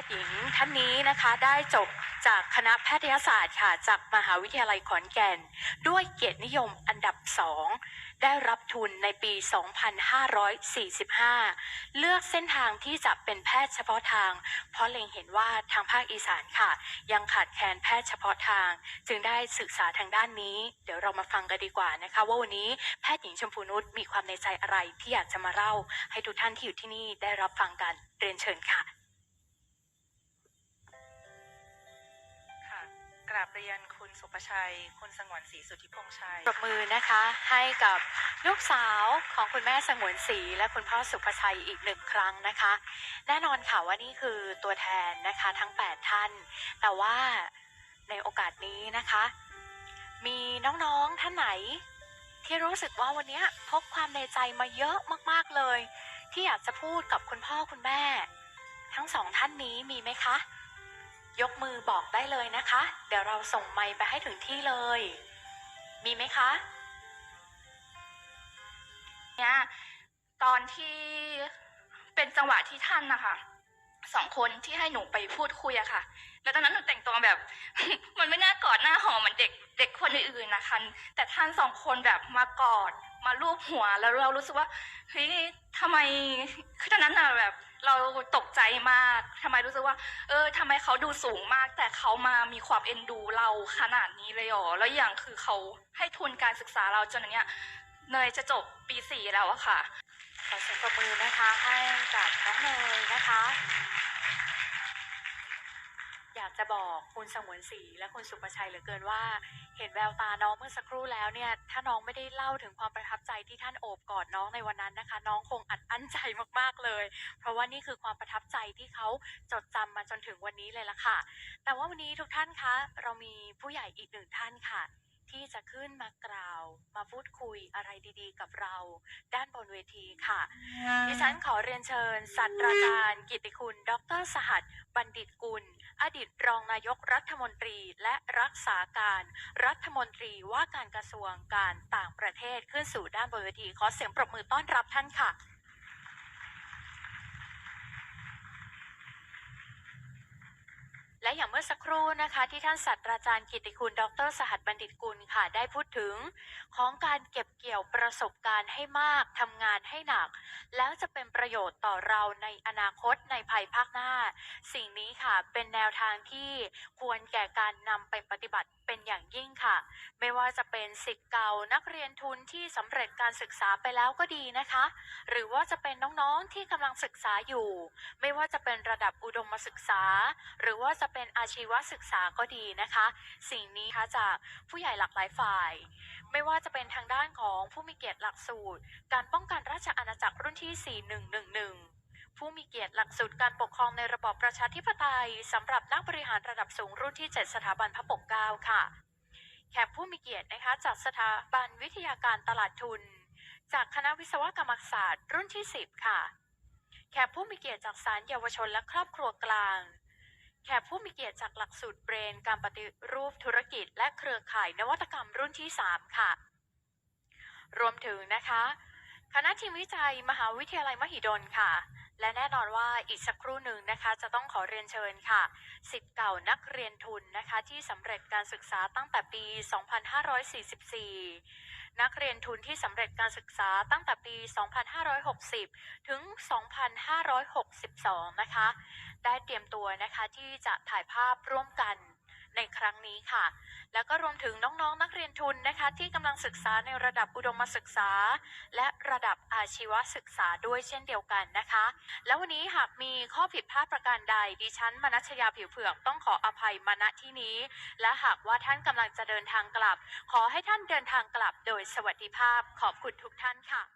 ทย์หญิงท่านนี้นะคะได้จบจากคณะแพทยศาสตร์ค่ะจากมหาวิทยาลัยขอนแก่น ด้วยเกียรตินิยมอันดับสองได้รับทุนในปี 2545 เลือกเส้นทางที่จะเป็นแพทย์เฉพาะทาง เพราะเล็งเห็นว่าทางภาคอีสานค่ะ ยังขาดแคลนแพทย์เฉพาะทาง จึงได้ศึกษาทางด้านนี้ เดี๋ยวเรามาฟังกันดีกว่านะคะ ว่าวันนี้แพทย์หญิงชมพูนุชมีความในใจอะไรที่อยากจะมาเล่า ให้ทุกท่านที่อยู่ที่นี่ได้รับฟังกันเรียนเชิญค่ะ ราบเรียนคุณสุประชัย คุณสงวนศรีสุทธิพงษ์ชัยปรบมือนะคะให้กับลูกสาวของคุณแม่สงวนศรีและคุณพ่อสุภชัยอีกหนึ่งครั้งนะคะ แน่นอนค่ะว่านี่คือตัวแทนนะคะทั้ง 8 ท่าน แต่ว่าในโอกาสนี้นะคะ มีน้องๆท่านไหน ที่รู้สึกว่าวันนี้พกความในใจมาเยอะมากๆเลย ที่อยากจะพูดกับคุณพ่อคุณแม่ ทั้งสองท่านนี้มีไหมคะ ยกมือบอกได้เลยนะคะ เดี๋ยวเราส่งไมค์ไปให้ถึงที่เลย มีไหมคะเนี่ยตอนที่เป็นจังหวะที่ท่านนะคะสองคนที่ให้หนูไปพูดคุยอะค่ะ แล้วตอนนั้นหนูแต่งตัวแบบ มันไม่น่ากอดหน้าหอมเหมือนเด็กเด็กคนอื่นๆนะคะ แต่ท่านสองคนแบบมากอดมาลูบหัวแล้วเรารู้สึกว่าเฮ้ยทำไมคือตอนนั้นอะแบบ เราตกใจมากทำไมรู้สึกว่า เออทำไมเขาดูสูงมาก แต่เขามามีความเอ็นดูเราขนาดนี้เลยหรอแล้วอย่างคือเขาให้ทุนการศึกษาเราจนอันเนี้ยเนยจะจบปีสี่แล้วอะค่ะ ขอเสียงปรบมือนะคะให้กับน้องเนยนะคะ อยากจะบอกคุณสงวนศรีและคุณสุประชัยเหลือเกินว่า เห็นแววตาน้องเมื่อสักครู่แล้วเนี่ย ถ้าน้องไม่ได้เล่าถึงความประทับใจที่ท่านโอบกอดน้องในวันนั้นนะคะ น้องคงอัดอั้นใจมากๆเลย เพราะว่านี่คือความประทับใจที่เขาจดจำมาจนถึงวันนี้เลยละค่ะ แต่ว่าวันนี้ทุกท่านคะ เรามีผู้ใหญ่อีกหนึ่งท่านค่ะ ที่จะขึ้นมากล่าว มาพูดคุยอะไรดีๆ กับเราด้านบนเวทีค่ะ ดิฉันขอเรียนเชิญศาสตราจารย์ กิติคุณ ดรสหัส บัณฑิตกุล อดีตรองนายกรัฐมนตรีและรักษาการรัฐมนตรีว่าการกระทรวงการต่างประเทศขึ้นสู่ด้านบนเวทีขอเสียงปรบมือต้อนรับท่านค่ะ และอย่างเมื่อสักครู่นะคะ ที่ท่านศาสตราจารย์กิติคุณ ดร สหัสบัณฑิตกุลค่ะ ได้พูดถึงของการเก็บเกี่ยวประสบการณ์ให้มากทำงานให้หนัก แล้วจะเป็นประโยชน์ต่อเราในอนาคตในภายภาคหน้า สิ่งนี้ค่ะเป็นแนวทางที่ควรแก่การนำไปปฏิบัติเป็นอย่างยิ่งค่ะ ไม่ว่าจะเป็นสิทธิ์เก่านักเรียนทุนที่สำเร็จการศึกษาไปแล้วก็ดีนะคะ หรือว่าจะเป็นน้องๆที่กำลังศึกษาอยู่ ไม่ว่าจะเป็นระดับอุดมศึกษา หรือว่าจะเป็นอาชีวศึกษาก็ดีนะคะ สิ่งนี้ค่ะจากผู้ใหญ่หลากหลายฝ่าย ไม่ว่าจะเป็นทางด้านของผู้มีเกียรติหลักสูตร การป้องกันราชอาณาจักรรุ่นที่ 4111 ผู้มีเกียรติหลักสูตรการปกครองในระบอบประชาธิปไตยสำหรับนักบริหารระดับสูงรุ่นที่ 7 สถาบันพระปกเกล้าค่ะ แขกผู้มีเกียรตินะคะจากสถาบันวิทยาการตลาดทุน จากคณะวิศวกรรมศาสตร์ รุ่นที่ 10 ค่ะ แขกผู้มีเกียรติจากศาลเยาวชนและครอบครัวกลางแขกผู้มีเกียรติจากหลักสูตรเบรน การปฏิรูปธุรกิจและเครือข่ายนวัตกรรมรุ่นที่ 3 ค่ะ รวมถึงนะคะ คณะทีมวิจัยมหาวิทยาลัยมหิดลค่ะ และแน่นอนว่าอีกสักครู่หนึ่งนะคะ จะต้องขอเรียนเชิญค่ะสิทธิ์เก่านักเรียนทุนนะคะ ที่สำเร็จการศึกษาตั้งแต่ปี 2544 นักเรียนทุนที่สำเร็จการศึกษาตั้งแต่ปี 2560 ถึง 2562 นะคะ ได้เตรียมตัวนะคะที่จะถ่ายภาพร่วมกัน ในครั้งนี้ค่ะ แล้วก็รวมถึงน้องๆนักเรียนทุนนะคะ ที่กำลังศึกษาในระดับอุดมศึกษา และระดับอาชีวศึกษาด้วยเช่นเดียวกันนะคะ แล้ววันนี้หากมีข้อผิดพลาดประการใดดิฉันมนัชยาผิวเผือกต้องขออภัยมาณที่นี้ และหากว่าท่านกำลังจะเดินทางกลับ ขอให้ท่านเดินทางกลับโดยสวัสดิภาพขอบคุณทุกท่านค่ะ